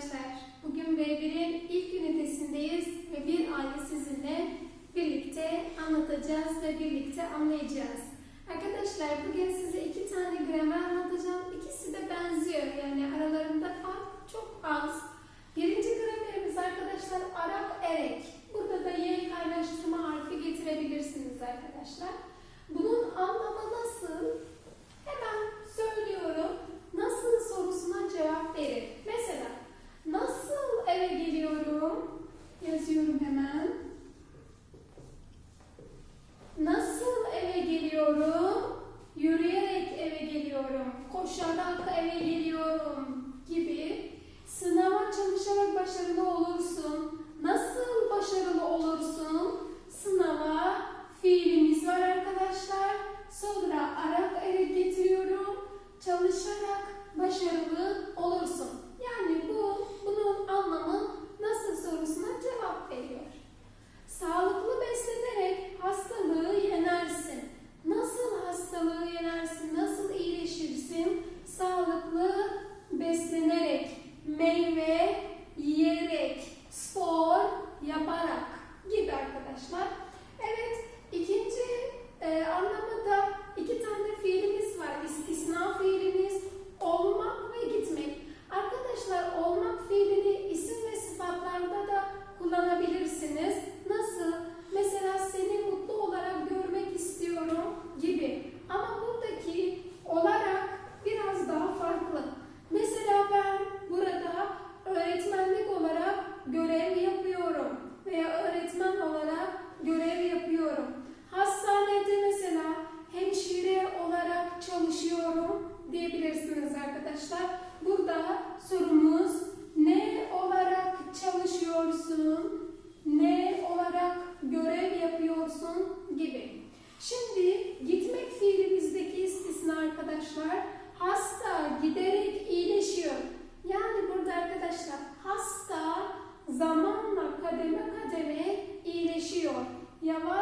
arkadaşlar. Bugün B1'in ilk ünitesindeyiz ve bir aile sizinle birlikte anlatacağız ve birlikte anlayacağız. Arkadaşlar bugün size iki tane gramer anlatacağım. İkisi de benziyor yani aralarında fark çok az. başarılı olursun? Nasıl başarılı olursun?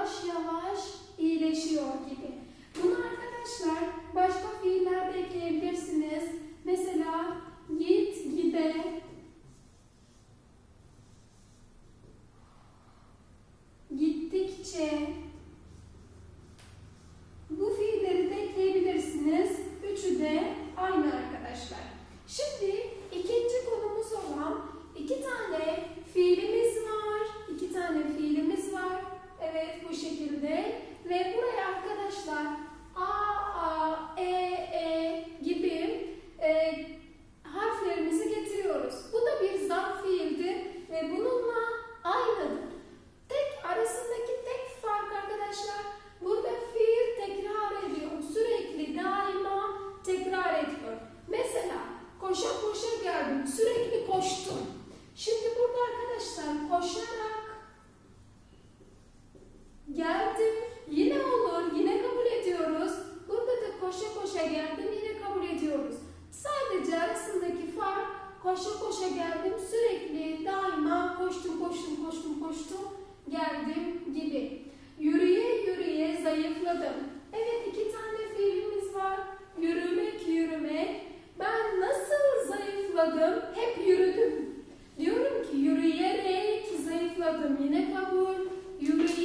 yavaş yavaş iyileşiyor gibi. Bunu arkadaşlar başka fiillerde ekleyebilirsiniz. Mesela git gide gittikçe Bye. koşa koşa geldim sürekli daima koştum koştum koştum koştum geldim gibi. Yürüye yürüye zayıfladım. Evet iki tane fiilimiz var. Yürümek yürümek. Ben nasıl zayıfladım? Hep yürüdüm. Diyorum ki yürüyerek zayıfladım. Yine kabul. Yürüyerek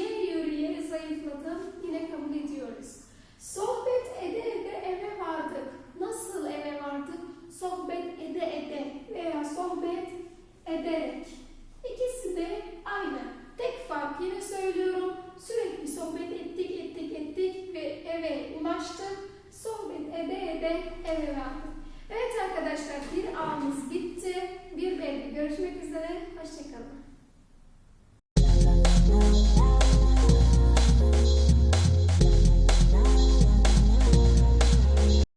vererek. İkisi de aynı. Tek fark yine söylüyorum. Sürekli sohbet ettik, ettik, ettik ve eve ulaştık. Sohbet ede ede eve vardık. Evet arkadaşlar bir ağımız bitti. Bir belge görüşmek üzere. Hoşçakalın.